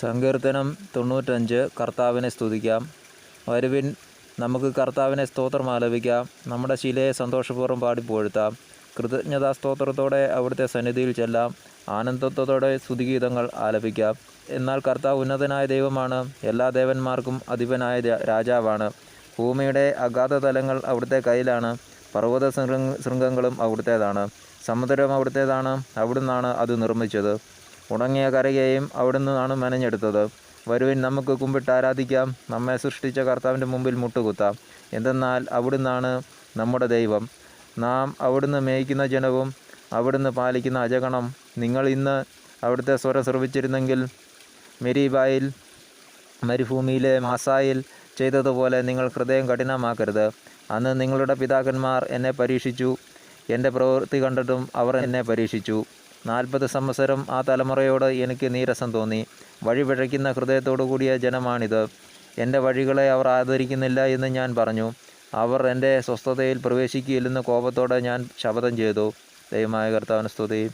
സങ്കീർത്തനം തൊണ്ണൂറ്റഞ്ച് കർത്താവിനെ സ്തുതിക്കാം. വരുവിൻ നമുക്ക് കർത്താവിനെ സ്തോത്രം ആലപിക്കാം. നമ്മുടെ ശിലയെ സന്തോഷപൂർവം പാടിപ്പോഴുത്താം. കൃതജ്ഞതാ സ്തോത്രത്തോടെ അവിടുത്തെ സന്നിധിയിൽ ചെല്ലാം. ആനന്ദത്തോടെ സ്തുതിഗീതങ്ങൾ ആലപിക്കാം. എന്നാൽ കർത്താവ് ഉന്നതനായ ദൈവമാണ്. എല്ലാ ദേവന്മാർക്കും അധിപനായ രാജാവാണ്. ഭൂമിയുടെ അഗാധ തലങ്ങൾ അവിടുത്തെ കയ്യിലാണ്. പർവത ശൃംഗ ശൃംഗങ്ങളും അവിടുത്തേതാണ്. സമുദ്രം അവിടുത്തേതാണ്. അവിടുന്നാണ് അത് നിർമ്മിച്ചത്. ഉണങ്ങിയ കരയെയും അവിടുന്നാണ് മെനഞ്ഞെടുത്തത്. വരുവിൻ നമുക്ക് കുമ്പിട്ട് ആരാധിക്കാം. നമ്മെ സൃഷ്ടിച്ച കർത്താവിന്റെ മുമ്പിൽ മുട്ടുകുത്താം. എന്തെന്നാൽ അവിടുന്നാണ് നമ്മുടെ ദൈവം. നാം അവിടുന്ന് മേയ്ക്കുന്ന ജനവും അവിടുന്ന് പാലിക്കുന്ന അജഗണം. നിങ്ങൾ ഇന്ന് അവിടുത്തെ സ്വരം ശ്രവിച്ചിരുന്നെങ്കിൽ മെരീബായിൽ മരുഭൂമിയിലെ മസായിൽ ചെയ്തതുപോലെ നിങ്ങൾ ഹൃദയം കഠിനമാക്കരുത്. അന്ന് നിങ്ങളുടെ പിതാക്കന്മാർ എന്നെ പരീക്ഷിച്ചു. എന്റെ പ്രവൃത്തി കണ്ടിട്ടും അവർ എന്നെ പരീക്ഷിച്ചു. നാൽപ്പത് സംവത്സരം ആ തലമുറയോട് എനിക്ക് നീരസം തോന്നി. വഴി പിഴയ്ക്കുന്ന ഹൃദയത്തോടു കൂടിയ ജനമാണിത്. എന്റെ വഴികളെ അവർ ആദരിക്കുന്നില്ല എന്ന് ഞാൻ പറഞ്ഞു. അവർ എന്റെ സ്വസ്ഥതയിൽ പ്രവേശിക്കുകയില്ലെന്ന് കോപത്തോടെ ഞാൻ ശപഥം ചെയ്തു. ദൈവമായ കർത്താവിന് സ്തുതി.